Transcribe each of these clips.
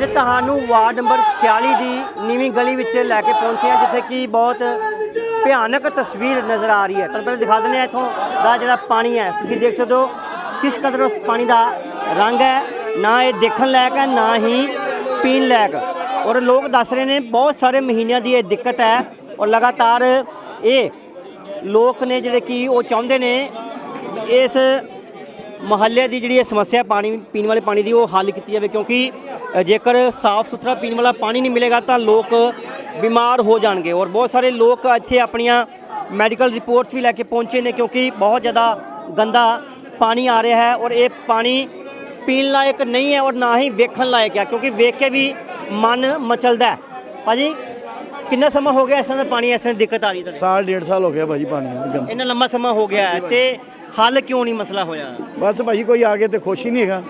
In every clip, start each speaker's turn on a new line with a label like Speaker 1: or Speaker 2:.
Speaker 1: ਅੱਜ ਤੁਹਾਨੂੰ ward number 46 ਦੀ ਨੀਵੀਂ ਗਲੀ ਵਿੱਚ ਲੈ ਕੇ ਪਹੁੰਚੇ ਹਾਂ, ਜਿੱਥੇ ਕਿ ਬਹੁਤ ਭਿਆਨਕ ਤਸਵੀਰ ਨਜ਼ਰ ਆ ਰਹੀ ਹੈ। ਤੁਹਾਨੂੰ ਪਹਿਲਾਂ ਦਿਖਾ ਦਿੰਦੇ ਹਾਂ ਇੱਥੋਂ ਦਾ ਜਿਹੜਾ ਪਾਣੀ ਹੈ। ਤੁਸੀਂ ਦੇਖ ਸਕਦੇ ਹੋ ਕਿਸ ਕਦਰ ਉਸ ਪਾਣੀ ਦਾ ਰੰਗ ਹੈ। ਨਾ ਇਹ ਦੇਖਣ ਲਾਇਕ ਹੈ, ਨਾ ਹੀ ਪੀਣ ਲਾਇਕ। ਔਰ ਲੋਕ ਦੱਸ ਰਹੇ ਨੇ, ਬਹੁਤ ਸਾਰੇ ਮਹੀਨਿਆਂ ਦੀ ਇਹ ਦਿੱਕਤ ਹੈ। ਔਰ ਲਗਾਤਾਰ ਇਹ ਲੋਕ ਨੇ ਜਿਹੜੇ ਕਿ ਉਹ ਚਾਹੁੰਦੇ ਨੇ ਇਸ ਮਹੱਲੇ ਦੀ ਜਿਹੜੀ ਇਹ ਸਮੱਸਿਆ ਪਾਣੀ ਪੀਣ ਵਾਲੇ ਪਾਣੀ ਦੀ ਉਹ ਹੱਲ ਕੀਤੀ ਜਾਵੇ ਕਿਉਂਕਿ ਜੇਕਰ ਸਾਫ਼ ਸੁਥਰਾ ਪੀਣ ਵਾਲਾ ਪਾਣੀ ਨਹੀਂ ਮਿਲੇਗਾ ਤਾਂ ਲੋਕ ਬਿਮਾਰ ਹੋ ਜਾਣਗੇ ਔਰ ਬਹੁਤ ਸਾਰੇ ਲੋਕ ਇੱਥੇ ਆਪਣੀਆਂ ਮੈਡੀਕਲ ਰਿਪੋਰਟਸ ਵੀ ਲੈ ਕੇ ਪਹੁੰਚੇ ਨੇ ਕਿਉਂਕਿ ਬਹੁਤ ਜ਼ਿਆਦਾ ਗੰਦਾ ਪਾਣੀ ਆ ਰਿਹਾ ਹੈ ਔਰ ਇਹ ਪਾਣੀ ਪੀਣ ਲਾਇਕ ਨਹੀਂ ਹੈ ਔਰ ਨਾ ਹੀ ਵੇਖਣ ਲਾਇਕ ਹੈ ਕਿਉਂਕਿ ਵੇਖ ਕੇ ਵੀ ਮਨ ਮਚਲਦਾ ਹੈ। ਭਾਜੀ ਕਿੰਨਾ ਸਮਾਂ ਹੋ ਗਿਆ ਇਸ ਤਰ੍ਹਾਂ ਦਾ ਪਾਣੀ ਇਸ ਤਰ੍ਹਾਂ ਦੀ ਦਿੱਕਤ ਆ ਰਹੀ ਹੈ
Speaker 2: ਸਾਲ ਡੇਢ ਸਾਲ ਹੋ ਗਿਆ ਭਾਜੀ ਪਾਣੀ ਦਾ ਗੰਦਾ।
Speaker 1: ਇੰਨਾ ਲੰਮਾ ਸਮਾਂ ਹੋ ਗਿਆ ਹੈ ਤੇ ਹੱਲ ਕਿਉਂ ਨਹੀਂ ਮਸਲਾ ਹੋਇਆ?
Speaker 2: ਬਸ ਭਾਜੀ ਕੋਈ ਆ ਕੇ ਤੇ ਖੁਸ਼ ਹੀ ਨਹੀਂ ਹੈਗਾ।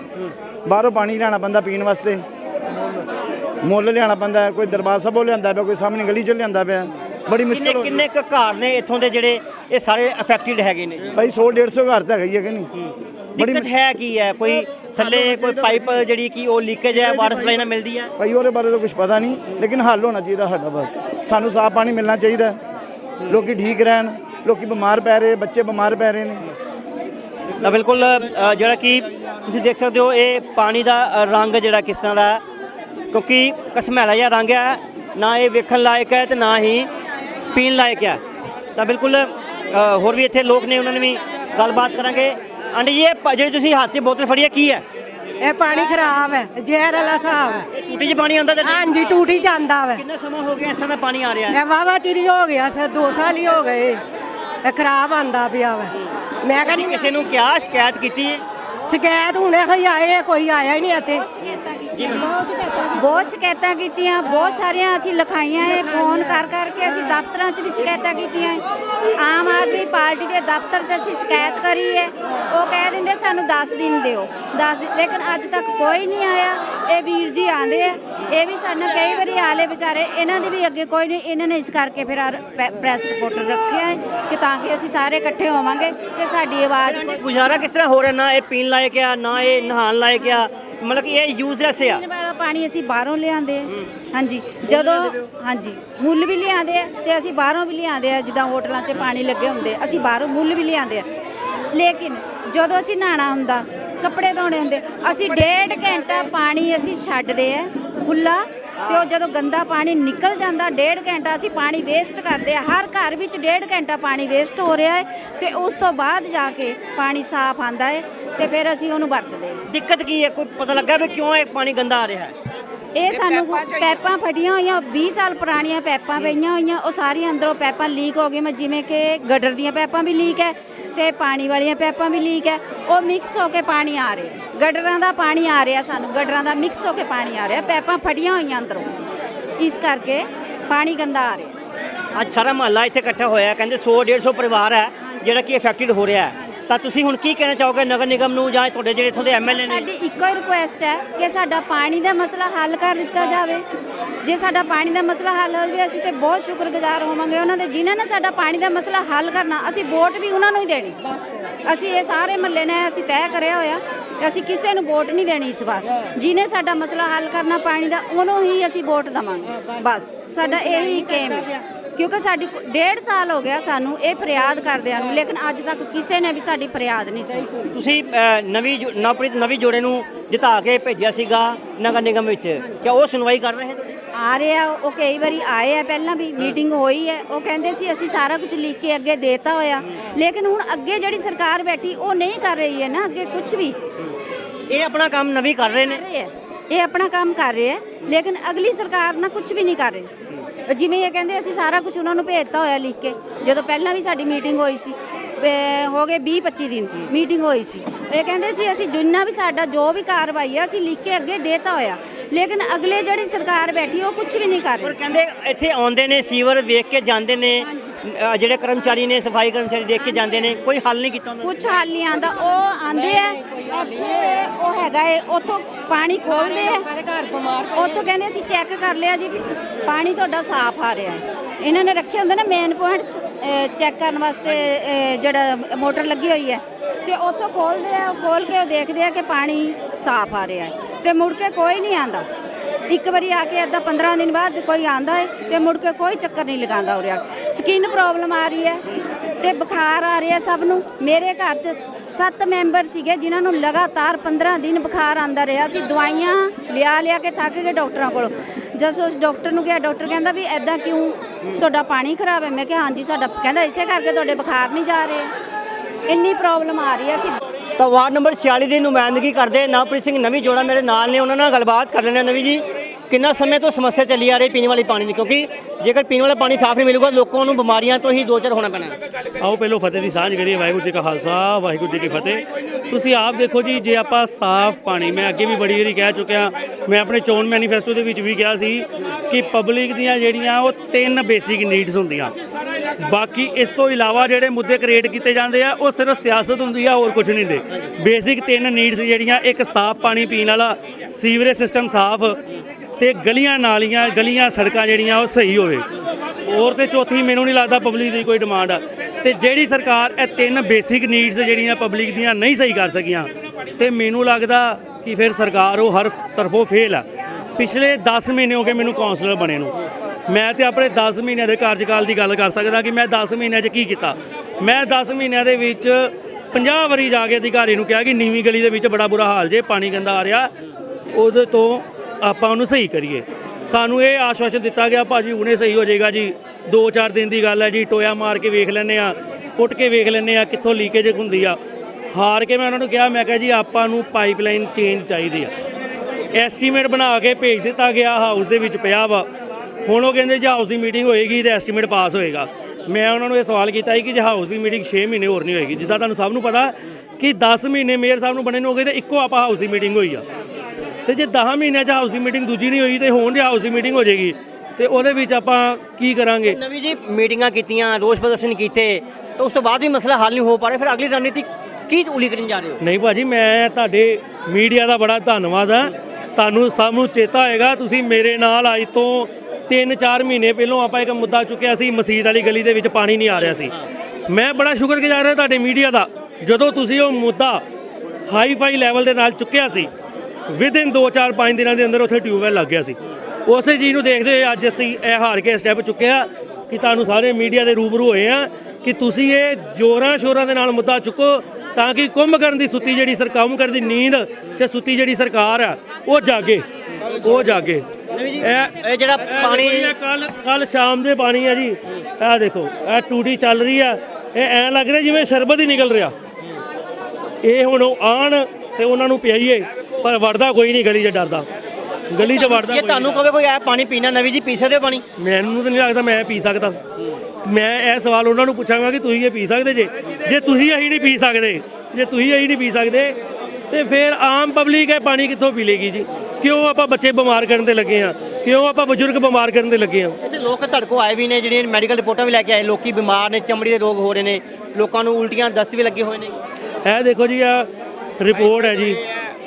Speaker 2: ਬਾਹਰੋਂ ਪਾਣੀ ਲਿਆਣਾ ਪੈਂਦਾ ਪੀਣ ਵਾਸਤੇ। ਮੁੱਲ ਲਿਆਣਾ ਪੈਂਦਾ ਕੋਈ ਦਰਬਾਰ ਸਾਹਿਬੋਂ ਲਿਆਂਦਾ ਪਿਆ ਕੋਈ ਸਾਹਮਣੇ ਗਲੀ ਚੋਂ ਲਿਆਂਦਾ ਪਿਆ। ਬੜੀ ਮੁਸ਼ਕਲ ਹੋ
Speaker 1: ਕਿੰਨੇ ਕੁ ਘਰ ਨੇ ਇੱਥੋਂ ਦੇ ਜਿਹੜੇ ਇਹ ਸਾਰੇ ਅਫੈਕਟਡ ਹੈਗੇ ਨੇ?
Speaker 2: ਭਾਈ 100 150 ਘਰ ਤਾਂ ਹੈਗਾ ਹੀ ਹੈ ਕਿ ਨਹੀਂ ਬੜੀ
Speaker 1: ਦਿੱਕਤ ਹੈ ਕੀ ਹੈ? ਕੋਈ ਥੱਲੇ ਕੋਈ ਪਾਈਪ ਜਿਹੜੀ ਕਿ ਉਹ ਲੀਕੇਜ ਹੈ ਵਾਟਰ ਸਪਲਾਈ ਨਾਲ ਮਿਲਦੀ ਹੈ?
Speaker 2: ਭਾਈ ਉਹਦੇ ਬਾਰੇ ਤਾਂ ਕੁਝ ਪਤਾ ਨਹੀਂ ਲੇਕਿਨ ਹੱਲ ਹੋਣਾ ਚਾਹੀਦਾ ਸਾਡਾ ਬਸ। ਸਾਨੂੰ ਸਾਫ਼ ਪਾਣੀ ਮਿਲਣਾ ਚਾਹੀਦਾ। ਲੋਕੀ ਠੀਕ ਰਹਿਣ ਲੋਕੀ ਬਿਮਾਰ ਪੈ ਰਹੇ ਬੱਚੇ ਬਿਮਾਰ ਪੈ ਰਹੇ ਨੇ।
Speaker 1: ਤਾਂ ਬਿਲਕੁਲ ਅ, ਜਿਹੜਾ ਕਿ ਤੁਸੀਂ ਦੇਖ ਸਕਦੇ ਹੋ ਇਹ ਪਾਣੀ ਦਾ ਅ, ਰੰਗ ਜਿਹੜਾ ਕਿਸ ਤਰ੍ਹਾਂ ਦਾ ਹੈ ਕਿਉਂਕਿ ਕਸਮੈਲਾ ਜਿਹਾ ਰੰਗ ਹੈ ਨਾ ਇਹ ਵੇਖਣ ਲਾਇਕ ਹੈ ਤੇ ਨਾ ਹੀ ਪੀਣ ਲਾਇਕ ਹੈ। ਤਾਂ ਬਿਲਕੁਲ ਅ, ਹੋਰ ਵੀ ਇੱਥੇ ਲੋਕ ਨੇ ਉਹਨਾਂ ਨੇ ਵੀ ਗੱਲਬਾਤ ਕਰਾਂਗੇ। ਆਂਟੀ ਜੀ ਇਹ ਪ- ਜਿਹੜੀ ਤੁਸੀਂ ਹੱਥ 'ਚ ਬੋਤਲ ਫੜੀ ਹੈ ਕੀ ਹੈ?
Speaker 3: ਇਹ ਪਾਣੀ ਖਰਾਬ ਹੈ ਜ਼ਹਿਰ ਵਾਲਾ ਹਿਸਾਬ ਹੈ।
Speaker 1: ਟੂਟੀ 'ਚ ਪਾਣੀ ਆਉਂਦਾ ਤੇ
Speaker 3: ਹਾਂਜੀ ਟੂਟੀ ਜਾਂਦਾ ਵੈ।
Speaker 1: ਕਿੰਨਾ ਸਮਾਂ ਹੋ ਗਿਆ ਇਸ ਤਰ੍ਹਾਂ ਦਾ ਪਾਣੀ ਆ ਰਿਹਾ ਹੈ?
Speaker 3: ਇਹ ਵਾਵਾ ਚਿਰੀ ਹੋ ਗਿਆ ਸਰ 2 ਸਾਲ ਹੀ ਹੋ ਗਏ। ਖਰਾਬ ਆਂਦਾ ਪਿਆ ਵੈ। ਮੈਂ ਕਹਿੰਦੀ
Speaker 1: ਕਿਸੇ ਨੂੰ ਕਿਹਾ ਸ਼ਿਕਾਇਤ ਕੀਤੀ? ਹੈ
Speaker 3: ਸ਼ਿਕਾਇਤ ਹੁਣੇ ਹੋਈ ਆਏ ਆ, ਕੋਈ ਆਇਆ ਹੀ ਨਹੀਂ ਇੱਥੇ।
Speaker 1: ਜੀ
Speaker 4: ਬਹੁਤ ਸ਼ਿਕਾਇਤਾਂ ਕੀਤੀਆਂ। ਬਹੁਤ ਸਾਰੀਆਂ ਅਸੀਂ ਲਿਖਾਈਆਂ ਹੈ ਫੋਨ ਕਰ ਕਰਕੇ ਅਸੀਂ ਦਫ਼ਤਰਾਂ 'ਚ ਵੀ ਸ਼ਿਕਾਇਤਾਂ ਕੀਤੀਆਂ। ਹੈ। ਆਮ ਆਦਮੀ ਪਾਰਟੀ ਦੇ ਦਫ਼ਤਰ 'ਚ ਅਸੀਂ ਸ਼ਿਕਾਇਤ ਕਰੀ ਹੈ। ਉਹ ਕਹਿ ਦਿੰਦੇ ਸਾਨੂੰ 10 ਦਿਨ ਦਿਓ 10 ਦਿਨ। ਲੇਕਿਨ ਅੱਜ ਤੱਕ ਕੋਈ ਨਹੀਂ ਆਇਆ। ਇਹ ਵੀਰ ਜੀ ਆਂਦੇ ਆ। ਇਹ ਵੀ ਸਾਡੇ ਨਾਲ ਕਈ ਵਾਰੀ ਆਲੇ ਵਿਚਾਰੇ ਇਹਨਾਂ ਦੀ ਵੀ ਅੱਗੇ ਕੋਈ ਨਹੀਂ ਇਹਨਾਂ ਨੇ ਇਸ ਕਰਕੇ ਫਿਰ ਪ੍ਰੈਸ ਰਿਪੋਰਟਰ ਰੱਖਿਆ ਹੈ ਕਿ ਤਾਂ ਕਿ ਅਸੀਂ ਸਾਰੇ ਇਕੱਠੇ ਹੋਵਾਂਗੇ ਤੇ ਸਾਡੀ ਆਵਾਜ਼ ਕੋਈ
Speaker 1: ਗੁਜ਼ਾਰਾ ਕਿਸ ਤਰ੍ਹਾਂ ਹੋ ਰਿਹਾ? ਨਾ ਇਹ ਪੀਣ ਲਾਇਕ ਆ ਨਾ ਇਹ ਨਹਾਉਣ ਲਾਇਕ ਆ ਮਤਲਬ ਕਿ ਇਹ ਯੂਜ਼ਲੈਸ ਆ।
Speaker 4: ਪੀਣ ਵਾਲਾ ਪਾਣੀ ਅਸੀਂ ਬਾਹਰੋਂ ਲਿਆਂਦੇ ਆ। ਹਾਂਜੀ, ਜਦੋਂ, ਹਾਂਜੀ, ਮੁੱਲ ਵੀ ਲਿਆਂਦੇ ਆ ਤੇ ਅਸੀਂ ਬਾਹਰੋਂ ਵੀ ਲਿਆਂਦੇ ਆ, ਜਿੱਦਾਂ ਹੋਟਲਾਂ 'ਚ ਪਾਣੀ ਲੱਗੇ ਹੁੰਦੇ ਅਸੀਂ ਬਾਹਰੋਂ ਮੁੱਲ ਵੀ ਲਿਆਂਦੇ ਆ। ਲੇਕਿਨ ਜਦੋਂ ਅਸੀਂ ਨਹਾਣਾ ਹੁੰਦਾ, ਕੱਪੜੇ ਧੋਣੇ ਹੁੰਦੇ, ਅਸੀਂ ਡੇਢ ਘੰਟਾ ਪਾਣੀ ਅਸੀਂ ਛੱਡਦੇ ਆ ਖੁੱਲਾ ਤੇ ਉਹ ਜਦੋਂ ਗੰਦਾ ਪਾਣੀ ਨਿਕਲ ਜਾਂਦਾ, ਡੇਢ ਘੰਟਾ ਅਸੀਂ ਪਾਣੀ ਵੇਸਟ ਕਰਦੇ ਆ ਹਰ ਘਰ ਵਿੱਚ ਡੇਢ ਘੰਟਾ ਪਾਣੀ ਵੇਸਟ ਹੋ ਰਿਹਾ ਹੈ ਤੇ ਉਸ ਤੋਂ ਬਾਅਦ ਜਾ ਕੇ ਪਾਣੀ ਸਾਫ਼ ਆਂਦਾ ਹੈ ਤੇ ਫਿਰ ਅਸੀਂ ਉਹਨੂੰ ਵਰਤਦੇ ਹਾਂ।
Speaker 1: ਦਿੱਕਤ ਕੀ ਹੈ? ਕੋਈ ਪਤਾ ਲੱਗਾ ਵੀ ਕਿਉਂ ਇਹ ਪਾਣੀ ਗੰਦਾ ਆ ਰਿਹਾ ਹੈ?
Speaker 4: ਇਹ ਸਾਨੂੰ ਪੈਪਾਂ ਫਟੀਆਂ ਹੋਈਆਂ 20 ਸਾਲ ਪੁਰਾਣੀਆਂ ਪੈਪਾਂ ਪਈਆਂ ਹੋਈਆਂ ਉਹ ਸਾਰੀਆਂ ਅੰਦਰੋਂ ਪੈਪਾਂ ਲੀਕ ਹੋ ਗਈਆਂ। ਜਿਵੇਂ ਕਿ ਗਟਰ ਦੀਆਂ ਪੈਪਾਂ ਵੀ ਲੀਕ ਹੈ ਤੇ ਪਾਣੀ ਵਾਲੀਆਂ ਪੈਪਾਂ ਵੀ ਲੀਕ ਹੈ। ਉਹ ਮਿਕਸ ਹੋ ਕੇ ਪਾਣੀ ਆ ਰਿਹਾ ਗਟਰਾਂ ਦਾ ਪਾਣੀ ਆ ਰਿਹਾ ਸਾਨੂੰ ਗਟਰਾਂ ਦਾ ਮਿਕਸ ਹੋ ਕੇ ਪਾਣੀ ਆ ਰਿਹਾ ਪੈਪਾਂ ਫਟੀਆਂ ਹੋਈਆਂ ਅੰਦਰੋਂ। ਇਸ ਕਰਕੇ ਪਾਣੀ ਗੰਦਾ ਆ ਰਿਹਾ
Speaker 1: ਅੱਜ ਸਾਰਾ ਮਹੱਲਾ ਇੱਥੇ ਇਕੱਠਾ ਹੋਇਆ ਕਹਿੰਦੇ 100 150 ਪਰਿਵਾਰ ਹੈ ਜਿਹੜਾ ਕਿ ਅਫੈਕਟਡ ਹੋ ਰਿਹਾ ਹੈ। ਤਾਂ ਤੁਸੀਂ ਹੁਣ ਕੀ ਕਹਿਣਾ ਚਾਹੋਗੇ ਨਗਰ ਨਿਗਮ ਨੂੰ ਜਾਂ ਤੁਹਾਡੇ ਜਿਹੜੇ ਇੱਥੋਂ ਦੇ ਐਮਐਲਏ ਨੇ?
Speaker 4: ਸਾਡੀ ਇੱਕੋ ਹੀ ਰਿਕੁਐਸਟ ਹੈ ਕਿ ਸਾਡਾ ਪਾਣੀ ਦਾ ਮਸਲਾ ਹੱਲ ਕਰ ਦਿੱਤਾ ਜਾਵੇ। ਜੇ ਸਾਡਾ ਪਾਣੀ ਦਾ ਮਸਲਾ ਹੱਲ ਹੋ ਜਾਵੇ, ਅਸੀਂ ਤੇ ਬਹੁਤ ਸ਼ੁਕਰਗੁਜ਼ਾਰ ਹੋਵਾਂਗੇ ਉਹਨਾਂ ਦੇ ਜਿਨ੍ਹਾਂ ਨੇ ਸਾਡਾ ਪਾਣੀ ਦਾ ਮਸਲਾ ਹੱਲ ਕਰਨਾ, ਅਸੀਂ ਵੋਟ ਵੀ ਉਹਨਾਂ ਨੂੰ ਹੀ ਦੇਣੀ। ਅਸੀਂ ਇਹ ਸਾਰੇ ਮਹੱਲੇ ਨੇ ਅਸੀਂ ਤੈਅ ਕਰਿਆ ਹੋਇਆ, ਅਸੀਂ ਕਿਸੇ ਨੂੰ ਵੋਟ ਨਹੀਂ ਦੇਣੀ ਇਸ ਵਾਰ। ਜਿਹਨੇ ਸਾਡਾ ਮਸਲਾ ਹੱਲ ਕਰਨਾ ਪਾਣੀ ਦਾ, ਉਹਨੂੰ ਹੀ ਅਸੀਂ ਵੋਟ ਦਵਾਂਗੇ। ਬਸ, ਸਾਡਾ ਇਹੀ ਕੇਮ ਹੈ। ਕਿਉਂਕਿ ਸਾਡੀ ਕੋ- ਡੇਢ ਸਾਲ ਹੋ ਗਿਆ ਸਾਨੂੰ ਇਹ ਫਰਿਆਦ ਕਰਦਿਆਂ ਨੂੰ ਲੇਕਿਨ ਅੱਜ ਤੱਕ ਕਿਸੇ ਨੇ ਵੀ ਸਾਡੀ ਫਰਿਆਦ ਨਹੀਂ ਸੁਣੀ।
Speaker 1: ਤੁਸੀਂ ਨਵੀਂ ਜੋ- ਨਵਪ੍ਰੀਤ ਨਵੀਂ ਜੋੜੇ ਨੂੰ ਜਿਤਾ ਕੇ ਭੇਜਿਆ ਸੀਗਾ ਨਗਰ ਨਿਗਮ ਵਿੱਚ। ਕਿਆ ਉਹ ਸੁਣਵਾਈ ਕਰ ਰਹੇ ਤੁਹਾਡੀ
Speaker 4: ਆ ਰਹੇ ਆ ਉਹ ਕਈ ਵਾਰੀ ਆਏ ਆ ਪਹਿਲਾਂ ਵੀ ਮੀਟਿੰਗ ਹੋਈ ਹੈ। ਉਹ ਕਹਿੰਦੇ ਸੀ ਅਸੀਂ ਸਾਰਾ ਕੁਝ ਲਿਖ ਕੇ ਅੱਗੇ ਦੇਤਾ ਹੋਇਆ। ਲੇਕਿਨ ਹੁਣ ਅੱਗੇ ਜਿਹੜੀ ਸਰਕਾਰ ਬੈਠੀ ਉਹ ਨਹੀਂ ਕਰ ਰਹੀ ਹੈ ਨਾ ਅੱਗੇ ਕੁਝ ਵੀ।
Speaker 1: ਇਹ ਆਪਣਾ ਕੰਮ ਨਵੀਂ ਕਰ ਰਹੇ ਨੇ?
Speaker 4: ਕਰ ਰਹੀ ਹੈ ਇਹ ਆਪਣਾ ਕੰਮ ਕਰ ਰਹੇ ਹੈ। ਲੇਕਿਨ ਅਗਲੀ ਸਰਕਾਰ ਨਾ ਕੁਝ ਵੀ ਨਹੀਂ ਕਰ ਰਹੀ। ਜਿਵੇਂ ਇਹ ਕਹਿੰਦੇ ਅਸੀਂ ਸਾਰਾ ਕੁਝ ਉਹਨਾਂ ਨੂੰ ਭੇਜਤਾ ਹੋਇਆ ਲਿਖ ਕੇ। ਜਦੋਂ ਪਹਿਲਾਂ ਵੀ ਸਾਡੀ ਮੀਟਿੰਗ ਹੋਈ ਸੀ ਹੋ ਗਏ 20 25 ਦਿਨ ਮੀਟਿੰਗ ਹੋਈ ਸੀ। ਇਹ ਕਹਿੰਦੇ ਸੀ ਅਸੀਂ ਜਿੰਨਾ ਵੀ ਸਾਡਾ ਜੋ ਵੀ ਕਾਰਵਾਈ ਹੈ ਅਸੀਂ ਲਿਖ ਕੇ ਅੱਗੇ ਦੇਤਾ ਹੋਇਆ। ਲੇਕਿਨ ਅਗਲੇ ਜਿਹੜੀ ਸਰਕਾਰ ਬੈਠੀ ਉਹ ਕੁਝ ਵੀ ਨਹੀਂ ਕਰ
Speaker 1: ਪਰ
Speaker 4: ਰਹੀ
Speaker 1: ਕਹਿੰਦੇ ਇੱਥੇ ਆਉਂਦੇ ਨੇ ਸੀਵਰ ਵੇਖ ਕੇ ਜਾਂਦੇ ਨੇ। ਅ, ਜਿਹੜੇ ਕਰਮਚਾਰੀ ਨੇ ਸਫ਼ਾਈ ਕਰਮਚਾਰੀ ਦੇਖ ਕੇ ਜਾਂਦੇ ਨੇ ਕੋਈ ਹੱਲ ਨਹੀਂ ਕੀਤਾ ਉਹਨਾਂ ਨੇ?
Speaker 4: ਕੁਝ ਹੱਲ ਨਹੀਂ ਆਂਦਾ ਉਹ ਆਂਦੇ ਆ ਇੱਥੇ ਉਹ ਹੈਗਾ ਏ ਉੱਥੋਂ ਪਾਣੀ ਖੋਲਦੇ ਆ। ਉੱਥੋਂ ਕਹਿੰਦੇ ਅਸੀਂ ਚੈੱਕ ਕਰ ਲਿਆ ਜੀ ਪਾਣੀ ਤੁਹਾਡਾ ਸਾਫ਼ ਆ ਰਿਹਾ ਹੈ। ਇਹਨਾਂ ਨੇ ਰੱਖੇ ਹੁੰਦੇ ਨਾ ਮੇਨ ਪੁਆਇੰਟਸ ਚੈੱਕ ਕਰਨ ਵਾਸਤੇ ਅਹ, ਜਿਹੜਾ ਮੋਟਰ ਲੱਗੀ ਹੋਈ ਹੈ। ਤੇ ਉੱਥੋਂ ਖੋਲਦੇ ਆ ਖੋਲ ਕੇ ਉਹ ਦੇਖਦੇ ਆ ਕਿ ਪਾਣੀ ਸਾਫ਼ ਆ ਰਿਹਾ ਹੈ। ਤੇ ਮੁੜ ਕੇ ਕੋਈ ਨਹੀਂ ਆਂਦਾ ਇੱਕ ਵਾਰੀ ਆ ਕੇ ਏਦਾਂ 15 ਦਿਨ ਬਾਅਦ ਕੋਈ ਆਂਦਾ ਹੈ ਤੇ ਮੁੜ ਕੇ ਕੋਈ ਚੱਕਰ ਨਹੀਂ ਲਗਾਉਂਦਾ ਉਰੇ ਸਕਿਨ ਪ੍ਰੋਬਲਮ ਆ ਰਹੀ ਹੈ ਤੇ ਬੁਖਾਰ ਆ ਰਿਹਾ ਸਭ ਨੂੰ। ਮੇਰੇ ਘਰ 'ਚ ਸੱਤ ਮੈਂਬਰ ਸੀਗੇ ਜਿਨ੍ਹਾਂ ਨੂੰ ਲਗਾਤਾਰ 15 ਦਿਨ ਬੁਖਾਰ ਆਂਦਾ ਰਿਹਾ। ਅਸੀਂ ਦਵਾਈਆਂ ਲਿਆ ਲਿਆ ਕੇ ਥੱਕ ਗਏ ਡਾਕਟਰਾਂ ਕੋਲ। ਜਦ ਉਸ ਡਾਕਟਰ ਨੂੰ ਗਿਆ, ਡਾਕਟਰ ਕਹਿੰਦਾ ਵੀ ਐਦਾਂ ਕਿਉਂ? ਤੁਹਾਡਾ ਪਾਣੀ ਖਰਾਬ ਹੈ। ਮੈਂ ਕਿਹਾ, ਹਾਂਜੀ, ਸਾਡਾ ਕਹਿੰਦਾ ਇਸੇ ਕਰਕੇ ਤੁਹਾਡੇ ਬੁਖਾਰ ਨਹੀਂ ਜਾ ਰਹੇ। ਇੰਨੀ ਪ੍ਰੋਬਲਮ ਆ ਰਹੀ ਹੈ। ਅਸੀਂ
Speaker 1: ਤਾਂ ਵਾਰਡ ਨੰਬਰ 46 ਦੀ ਨੁਮਾਇੰਦਗੀ ਕਰਦੇ ਨਵਪ੍ਰੀਤ ਸਿੰਘ ਨਵੀਂ ਜੋੜਾ ਮੇਰੇ ਨਾਲ ਨੇ। ਉਹਨਾਂ ਨਾਲ ਗੱਲਬਾਤ ਕਰ ਲੈਂਦੇ ਨਵੀਂ ਜੀ ਕਿੰਨਾ ਸਮੇਂ ਤੋਂ ਸਮੱਸਿਆ ਚੱਲੀ ਆ ਰਹੀ ਪੀਣ ਵਾਲੇ ਪਾਣੀ ਦੀ? ਕਿਉਂਕਿ ਜੇਕਰ ਪੀਣ ਵਾਲਾ ਪਾਣੀ ਸਾਫ਼ ਨਹੀਂ ਮਿਲੂਗਾ, ਲੋਕਾਂ ਨੂੰ ਬਿਮਾਰੀਆਂ ਤੋਂ ਹੀ ਦੋ ਚਾਰ ਹੋਣਾ ਪੈਣਾ।
Speaker 5: ਆਓ ਪਹਿਲੋਂ ਫਤਿਹ ਦੀ ਸਾਂਝ ਕਰੀਏ। ਵਾਹਿਗੁਰੂ ਜੀ ਕਾ ਖਾਲਸਾ, ਵਾਹਿਗੁਰੂ ਜੀ ਕੀ ਫਤਿਹ। ਤੁਸੀਂ ਆਪ ਦੇਖੋ ਜੀ, ਜੇ ਆਪਾਂ ਸਾਫ਼ ਪਾਣੀ, ਮੈਂ ਅੱਗੇ ਵੀ ਬੜੀ ਵਾਰੀ ਕਹਿ ਚੁੱਕਿਆ, ਮੈਂ ਆਪਣੇ ਚੋਣ ਮੈਨੀਫੈਸਟੋ ਦੇ ਵਿੱਚ ਵੀ ਕਿਹਾ ਸੀ ਕਿ ਪਬਲਿਕ ਦੀਆਂ ਜਿਹੜੀਆਂ, ਉਹ ਤਿੰਨ ਬੇਸਿਕ ਨੀਡਸ ਹੁੰਦੀਆਂ। ਬਾਕੀ ਇਸ ਤੋਂ ਇਲਾਵਾ ਜਿਹੜੇ ਮੁੱਦੇ ਕ੍ਰੀਏਟ ਕੀਤੇ ਜਾਂਦੇ ਆ, ਉਹ ਸਿਰਫ ਸਿਆਸਤ ਹੁੰਦੀ ਆ, ਹੋਰ ਕੁਝ ਨਹੀਂ ਦੇ ਬੇਸਿਕ ਤਿੰਨ ਨੀਡਸ ਜਿਹੜੀਆਂ, ਇੱਕ ਸਾਫ਼ ਪਾਣੀ ਪੀਣ ਵਾਲਾ, ਸੀਵਰੇਜ ਸਿਸਟਮ ਸਾਫ਼ ਤੇ ਗਲੀਆਂ ਨਾਲੀਆਂ, ਗਲੀਆਂ ਸੜਕਾਂ ਜਿਹੜੀਆਂ ਉਹ ਸਹੀ ਹੋਵੇ। ਹੋਰ ਤੇ ਚੌਥੀ, ਮੈਨੂੰ ਨਹੀਂ ਲੱਗਦਾ ਪਬਲਿਕ ਦੀ ਕੋਈ ਡਿਮਾਂਡ ਆ। ਤੇ ਜਿਹੜੀ ਸਰਕਾਰ ਇਹ ਤਿੰਨ ਬੇਸਿਕ ਨੀਡਸ ਜਿਹੜੀਆਂ ਪਬਲਿਕ ਦੀਆਂ ਨਹੀਂ ਸਹੀ ਕਰ ਸਕੀਆਂ, ਤੇ ਮੈਨੂੰ ਲੱਗਦਾ ਕਿ ਫਿਰ ਸਰਕਾਰ ਉਹ ਹਰ ਤਰਫੋਂ ਫੇਲ ਆ। ਪਿਛਲੇ 10 ਮਹੀਨੇ ਹੋ ਗਏ ਮੈਨੂੰ ਕਾਉਂਸਲਰ ਬਣੇ ਨੂੰ। ਮੈਂ ਤੇ ਆਪਣੇ 10 ਮਹੀਨਿਆਂ ਦੇ ਕਾਰਜਕਾਲ ਦੀ ਗੱਲ ਕਰ ਸਕਦਾ ਕਿ ਮੈਂ 10 ਮਹੀਨਿਆਂ 'ਚ ਕੀ ਕੀਤਾ। ਮੈਂ 10 ਮਹੀਨਿਆਂ ਦੇ ਵਿੱਚ 50 ਵਾਰੀ ਜਾ ਕੇ ਅਧਿਕਾਰੀ ਨੂੰ ਕਿਹਾ ਕਿ ਨੀਵੀਂ ਗਲੀ ਦੇ ਵਿੱਚ ਬੜਾ ਬੁਰਾ ਹਾਲ ਜੇ ਪਾਣੀ ਗੰਦਾ ਆ ਰਿਹਾ, ਉਹਦੇ ਤੋਂ ਆਪਾਂ ਉਹਨੂੰ ਸਹੀ ਕਰੀਏ। ਸਾਨੂੰ ਇਹ ਆਸ਼ਵਾਸਨ ਦਿੱਤਾ ਗਿਆ, ਭਾਜੀ, ਹੁਣੇ ਸਹੀ ਹੋ ਜਾਏਗਾ ਜੀ। 2-4 ਦਿਨ ਦੀ ਗੱਲ ਹੈ ਜੀ, ਟੋਇਆ ਮਾਰ ਕੇ ਵੇਖ ਲੈਂਦੇ ਆ ਪੁੱਟ ਕੇ ਵੇਖ ਲੈਂਦੇ ਆ ਕਿੱਥੋਂ ਲੀਕੇਜ ਹੁੰਦੀ ਆ। ਹਾਰ ਕੇ ਮੈਂ ਉਹਨਾਂ ਨੂੰ ਕਿਹਾ, ਮੈਂ ਕਿਹਾ ਜੀ, ਆਪਾਂ ਨੂੰ ਪਾਈਪਲਾਈਨ ਚੇਂਜ ਚਾਹੀਦੀ ਆ। ਐਸਟੀਮੇਟ ਬਣਾ ਕੇ ਭੇਜ ਦਿੱਤਾ ਗਿਆ ਹਾਊਸ ਦੇ ਵਿੱਚ ਪਿਆ ਵਾ। ਹੁਣ ਉਹ ਕਹਿੰਦੇ, ਜੇ ਹਾਊਸ ਦੀ ਮੀਟਿੰਗ ਹੋਏਗੀ ਤੇ ਐਸਟੀਮੇਟ ਪਾਸ ਹੋਏਗਾ। ਮੈਂ ਉਹਨਾਂ ਨੂੰ ਇਹ ਸਵਾਲ ਕੀਤਾ ਸੀ ਕਿ ਜੇ ਹਾਊਸ ਦੀ ਮੀਟਿੰਗ 6 ਮਹੀਨੇ ਹੋਰ ਨਹੀਂ ਹੋਏਗੀ, ਜਿੱਦਾਂ ਤੁਹਾਨੂੰ ਸਭ ਨੂੰ ਪਤਾ ਕਿ 10 ਮਹੀਨੇ ਮੇਅਰ ਸਾਹਿਬ ਨੂੰ ਬਣੇ ਨੂੰ ਹੋ ਗਏ ਤੇ ਇੱਕੋ ਆਪਾਂ ਹਾਊਸ ਦੀ ਮੀਟਿੰਗ ਹੋਈ ਆ। ਤੇ ਜੇ 10 ਮਹੀਨਿਆਂ 'ਚ ਹਾਊਸ ਦੀ ਮੀਟਿੰਗ ਦੂਜੀ ਨਹੀਂ ਹੋਈ ਤੇ ਹੁਣ ਜੇ ਹਾਊਸ ਦੀ ਮੀਟਿੰਗ ਹੋ ਜਾਏਗੀ ਤੇ ਉਹਦੇ ਵਿੱਚ ਆਪਾਂ ਕੀ ਕਰਾਂਗੇ?
Speaker 1: ਨਵੀਂ ਜੀ ਮੀਟਿੰਗਾਂ ਕੀਤੀਆਂ ਰੋਸ ਪ੍ਰਦਰਸ਼ਨ ਕੀਤੇ ਤਾਂ ਉਸ ਤੋਂ ਬਾਅਦ ਵੀ ਮਸਲਾ ਹੱਲ ਨਹੀਂ ਹੋ ਪਾ ਰਿਹਾ ਫਿਰ ਅਗਲੀ ਰਣਨੀਤੀ ਕੀ ਉਲੀਕਣ ਜਾ ਰਹੇ ਹੋ?
Speaker 5: ਨਹੀਂ ਭਾਜੀ ਮੈਂ ਤੁਹਾਡੇ ਮੀਡੀਆ ਦਾ ਬੜਾ ਧੰਨਵਾਦ ਆ ਤੁਹਾਨੂੰ ਸਭ ਨੂੰ ਚੇਤਾ ਹੋਏਗਾ ਤੁਸੀਂ ਮੇਰੇ ਨਾਲ ਅੱਜ ਤੋਂ 3-4 ਮਹੀਨੇ ਪਹਿਲਾਂ ਆਪਾਂ ਇੱਕ ਮੁੱਦਾ ਚੁੱਕਿਆ ਸੀ ਮਸਜਿਦ ਵਾਲੀ ਗਲੀ ਦੇ ਵਿੱਚ ਪਾਣੀ ਨਹੀਂ ਆ ਰਿਹਾ ਸੀ। ਮੈਂ ਬੜਾ ਸ਼ੁਕਰਗੁਜ਼ਾਰ ਹਾਂ ਤੁਹਾਡੇ ਮੀਡੀਆ ਦਾ ਜਦੋਂ ਤੁਸੀਂ ਉਹ ਮੁੱਦਾ ਹਾਈ ਫਾਈ ਲੈਵਲ ਦੇ ਨਾਲ ਚੁੱਕਿਆ ਸੀ ਵਿਦਿਨ 2-4-5 ਦਿਨਾਂ ਦੇ ਅੰਦਰ ਉੱਥੇ ਟਿਊਬਵੈਲ ਲੱਗ ਗਿਆ ਸੀ। ਉਸੇ ਚੀਜ਼ ਨੂੰ ਦੇਖਦੇ ਹੋਏ ਅੱਜ ਅਸੀਂ ਇਹ ਹਾਰ ਕੇ ਸਟੈਪ ਚੁੱਕਿਆ ਕਿ ਤੁਹਾਨੂੰ ਸਾਰੇ ਮੀਡੀਆ ਦੇ ਰੂਬਰੂ ਹੋਏ ਆ ਕਿ ਤੁਸੀਂ ਇਹ ਜੋਰਾਂ ਸ਼ੋਰਾਂ ਦੇ ਨਾਲ ਮੁੱਦਾ ਚੁੱਕੋ ਤਾਂ ਕਿ ਕੁੰਭਕਰਨ ਦੀ ਸੁੱਤੀ ਜਿਹੜੀ ਸਰਕਾਰ ਕੁੰਭਕਰਨ ਦੀ ਨੀਂਦ ਤੇ ਸੁੱਤੀ ਜਿਹੜੀ ਸਰਕਾਰ ਆ ਉਹ ਜਾਗੇ ਉਹ ਜਾਗੇ। ਇਹ
Speaker 1: ਇਹ ਜਿਹੜਾ ਪਾਣੀ
Speaker 5: ਕੱਲ ਕੱਲ ਸ਼ਾਮ ਦੇ ਪਾਣੀ ਆ ਜੀ। ਇਹ ਦੇਖੋ ਇਹ ਟੂਟੀ ਚੱਲ ਰਹੀ ਆ। ਇਹ ਐ ਲੱਗ ਰਿਹਾ ਜਿਵੇਂ ਸ਼ਰਬਤ ਹੀ ਨਿਕਲ ਰਿਹਾ। ਇਹ ਹੁਣ ਉਹ ਆਣ ਤੇ ਉਹਨਾਂ ਨੂੰ ਪਿਆਈਏ। ਪਰ ਵੜਦਾ ਕੋਈ ਨਹੀਂ ਗਲੀ 'ਚ ਡਰਦਾ। ਗਲੀ 'ਚ ਵੜਦਾ
Speaker 1: ਇਹ
Speaker 5: ਕੋਈ
Speaker 1: ਤੁਹਾਨੂੰ ਕਹੇ ਕੋਈ ਐ ਪਾਣੀ ਪੀਣਾ ਨਵੀਂ ਜੀ ਪੀ ਸਕਦੇ ਹੋ ਪਾਣੀ?
Speaker 5: ਮੈਨੂੰ ਤਾਂ ਨਹੀਂ ਲੱਗਦਾ ਮੈਂ ਪੀ ਸਕਦਾ। ਮੈਂ ਇਹ ਸਵਾਲ ਉਹਨਾਂ ਨੂੰ ਪੁੱਛਾਂਗਾ ਕਿ ਤੁਸੀਂ ਇਹ ਪੀ ਸਕਦੇ ਜੇ। ਜੇ ਤੁਸੀਂ ਇਹੀ ਨਹੀਂ ਪੀ ਸਕਦੇ ਜੇ ਤੁਸੀਂ ਇਹੀ ਨਹੀਂ ਪੀ ਸਕਦੇ ਤੇ ਫਿਰ ਆਮ ਪਬਲਿਕ ਇਹ ਪਾਣੀ ਕਿੱਥੋਂ ਪੀ ਲੇਗੀ ਜੀ? ਕਿਉਂ ਆਪਾਂ ਬੱਚੇ ਬਿਮਾਰ ਕਰਨ ਤੇ ਲੱਗੇ ਆ ਕਿਉਂ ਆਪਾਂ ਬਜ਼ੁਰਗ ਬਿਮਾਰ ਕਰਨ ਤੇ ਲੱਗੇ ਆ
Speaker 1: ਇੱਥੇ ਲੋਕ ਧੜਕੋ ਆਏ ਵੀ ਨੇ ਜਿਹੜੀਆਂ ਮੈਡੀਕਲ ਰਿਪੋਰਟਾਂ ਵੀ ਲੈ ਕੇ ਆਏ ਲੋਕੀ ਬਿਮਾਰ ਨੇ ਚਮੜੀ ਦੇ ਰੋਗ ਹੋ ਰਹੇ ਨੇ ਲੋਕਾਂ ਨੂੰ ਉਲਟੀਆਂ ਦਸਤ ਵੀ ਲੱਗੇ ਹੋਏ ਨੇ।
Speaker 5: ਇਹ ਦੇਖੋ ਜੀ ਆ ਰਿਪੋਰਟ ਹੈ ਜੀ।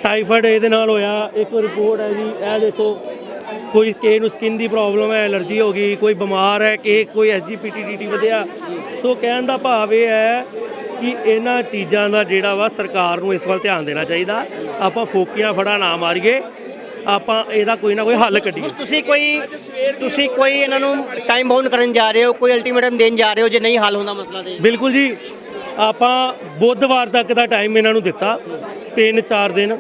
Speaker 5: ਟਾਈਫਾਇਡ ਇਹਦੇ ਨਾਲ ਹੋਇਆ। ਇੱਕ ਰਿਪੋਰਟ ਹੈ ਜੀ ਇਹ ਦੇਖੋ ਕੋਈ ਕਿਸੇ ਨੂੰ ਸਕਿਨ ਦੀ ਪ੍ਰੋਬਲਮ ਹੈ ਐਲਰਜੀ ਹੋ ਗਈ ਕੋਈ ਬਿਮਾਰ ਹੈ ਕਿ ਕੋਈ ਐਸਜੀਪੀਟੀਟੀ ਵਧਿਆ। ਸੋ ਕਹਿਣ ਦਾ ਭਾਵ ਇਹ ਹੈ ਕਿ ਇਹਨਾਂ ਚੀਜ਼ਾਂ ਦਾ ਜਿਹੜਾ ਵਾ ਸਰਕਾਰ ਨੂੰ ਇਸ ਵੱਲ ਧਿਆਨ ਦੇਣਾ ਚਾਹੀਦਾ। ਆਪਾਂ ਫੋਕੀਆਂ ਫੜਾ ਨਾ ਮਾਰੀਏ ਆਪਾਂ ਇਹਦਾ ਕੋਈ ਨਾ ਕੋਈ ਹੱਲ ਕੱਢੀਏ।
Speaker 1: ਤੁਸੀਂ ਕੋਈ ਤੁਸੀਂ ਕੋਈ ਇਹਨਾਂ ਨੂੰ ਟਾਈਮ ਬਾਉਂਡ ਕਰਨ ਜਾ ਰਹੇ ਹੋ ਕੋਈ ਅਲਟੀਮੇਟਮ ਦੇਣ ਜਾ ਰਹੇ ਹੋ ਜੇ ਨਹੀਂ ਹੱਲ ਹੁੰਦਾ ਮਸਲਾ ਤੇ?
Speaker 5: ਬਿਲਕੁਲ ਜੀ ਆਪਾਂ ਬੁੱਧਵਾਰ ਤੱਕ ਦਾ ਟਾਈਮ ਇਹਨਾਂ ਨੂੰ ਦਿੱਤਾ 3-4 ਦਿਨ।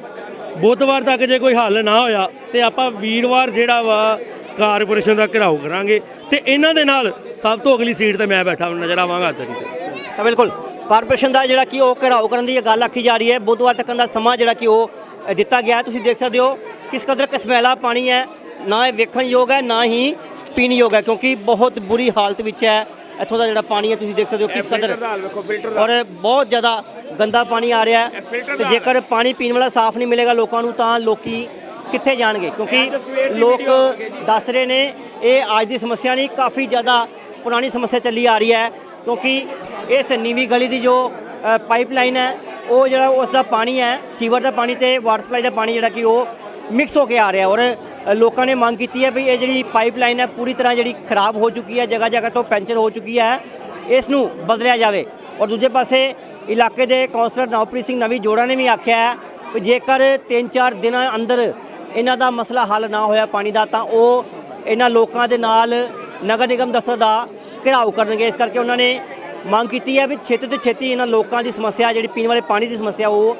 Speaker 5: ਬੁੱਧਵਾਰ ਤੱਕ ਜੇ ਕੋਈ ਹੱਲ ਨਾ ਹੋਇਆ ਤੇ ਆਪਾਂ ਵੀਰਵਾਰ ਜਿਹੜਾ ਵਾ ਕਾਰਪੋਰੇਸ਼ਨ ਦਾ ਘਿਰਾਓ ਕਰਾਂਗੇ ਤੇ ਇਹਨਾਂ ਦੇ ਨਾਲ ਸਭ ਤੋਂ ਅਗਲੀ ਸੀਟ ਤੇ ਮੈਂ ਬੈਠਾ ਨਜ਼ਰ ਆਵਾਂਗਾ ਤੇਰੀ ਤੇ
Speaker 1: ਤਾਂ ਬਿਲਕੁਲ, ਕਾਰਪੋਰੇਸ਼ਨ ਦਾ ਜਿਹੜਾ ਕਿ ਉਹ ਘਿਰਾਓ ਕਰਨ ਦੀ ਇਹ ਗੱਲ ਆਖੀ ਜਾ ਰਹੀ ਹੈ। ਬੁੱਧਵਾਰ ਤੱਕ ਦਾ ਸਮਾਂ ਜਿਹੜਾ ਕਿ ਉਹ ਦਿੱਤਾ ਗਿਆ ਤੁਸੀਂ ਦੇਖ ਸਕਦੇ ਹੋ ਕਿਸ ਕਦਰ ਕਸਮੈਲਾ ਪਾਣੀ ਹੈ। ਨਾ ਇਹ ਵੇਖਣ ਯੋਗ ਹੈ, ਨਾ ਹੀ ਪੀਣ ਯੋਗ ਹੈ, ਕਿਉਂਕਿ ਬਹੁਤ ਬੁਰੀ ਹਾਲਤ ਵਿੱਚ ਹੈ। ਇੱਥੋਂ ਦਾ ਜਿਹੜਾ ਪਾਣੀ ਹੈ ਤੁਸੀਂ ਦੇਖ ਸਕਦੇ ਹੋ ਕਿਸ ਕਦਰ। ਔਰ ਬਹੁਤ ਜ਼ਿਆਦਾ ਗੰਦਾ ਪਾਣੀ ਆ ਰਿਹਾ ਹੈ। ਤੇ ਜੇਕਰ ਪਾਣੀ ਪੀਣ ਵਾਲਾ ਸਾਫ਼ ਨਹੀਂ ਮਿਲੇਗਾ ਲੋਕਾਂ ਨੂੰ ਤਾਂ ਲੋਕੀ ਕਿੱਥੇ ਜਾਣਗੇ? ਕਿਉਂਕਿ ਲੋਕ ਦੱਸ ਰਹੇ ਨੇ ਇਹ ਅੱਜ ਦੀ ਸਮੱਸਿਆ ਨਹੀਂ ਕਾਫੀ ਜ਼ਿਆਦਾ ਪੁਰਾਣੀ ਸਮੱਸਿਆ ਚੱਲੀ ਆ ਰਹੀ ਹੈ। ਕਿਉਂਕਿ ਇਸ ਨੀਵੀਂ ਗਲੀ ਦੀ ਜੋ ਪਾਈਪਲਾਈਨ ਹੈ ਉਹ ਜਿਹੜਾ ਉਸ ਦਾ ਪਾਣੀ ਹੈ ਸੀਵਰ ਦਾ ਪਾਣੀ ਤੇ ਵਾਟਰ ਸਪਲਾਈ ਦਾ ਪਾਣੀ ਜਿਹੜਾ ਕਿ ਉਹ ਮਿਕਸ ਹੋ ਕੇ ਆ ਰਿਹਾ ਔਰ ਲੋਕਾਂ ਨੇ ਮੰਗ ਕੀਤੀ ਹੈ ਵੀ ਇਹ ਜਿਹੜੀ ਪਾਈਪਲਾਈਨ ਹੈ ਪੂਰੀ ਤਰ੍ਹਾਂ ਜਿਹੜੀ ਖਰਾਬ ਹੋ ਚੁੱਕੀ ਹੈ, ਜਗ੍ਹਾ ਜਗ੍ਹਾ ਤੋਂ ਪੈਂਚਰ ਹੋ ਚੁੱਕੀ ਹੈ, ਇਸ ਨੂੰ ਬਦਲਿਆ ਜਾਵੇ। ਔਰ ਦੂਜੇ ਪਾਸੇ ਇਲਾਕੇ ਦੇ ਕੌਂਸਲਰ ਨਵਪ੍ਰੀਤ ਸਿੰਘ ਨਵੀਂ ਜੋੜਾ ਨੇ ਵੀ ਆਖਿਆ ਹੈ ਵੀ ਜੇਕਰ 3-4 ਦਿਨਾਂ ਅੰਦਰ ਇਹਨਾਂ ਦਾ ਮਸਲਾ ਹੱਲ ਨਾ ਹੋਇਆ ਪਾਣੀ ਦਾ, ਤਾਂ ਉਹ ਇਹਨਾਂ ਲੋਕਾਂ ਦੇ ਨਾਲ ਨਗਰ ਨਿਗਮ ਦਫ਼ਤਰ ਦਾ ਘਿਰਾਓ ਕਰਨਗੇ। ਇਸ ਕਰਕੇ ਉਹਨਾਂ ਨੇ ਮੰਗ ਕੀਤੀ ਹੈ ਵੀ ਛੇਤੀ ਤੋਂ ਛੇਤੀ ਇਹਨਾਂ ਲੋਕਾਂ ਦੀ ਸਮੱਸਿਆ, ਜਿਹੜੀ ਪੀਣ ਵਾਲੇ ਪਾਣੀ ਦੀ ਸਮੱਸਿਆ, ਉਹ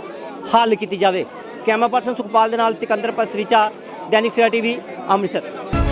Speaker 1: ਹੱਲ ਕੀਤੀ ਜਾਵੇ। ਕੈਮਰਾ ਪਰਸਨ ਸੁਖਪਾਲ ਦੇ ਨਾਲ ਸਿਕੰਦਰ ਪਸਰੀਚਾ ਦੈਨਿਕ ਸਵੇਰਾ ਟੀਵੀ ਅੰਮ੍ਰਿਤਸਰ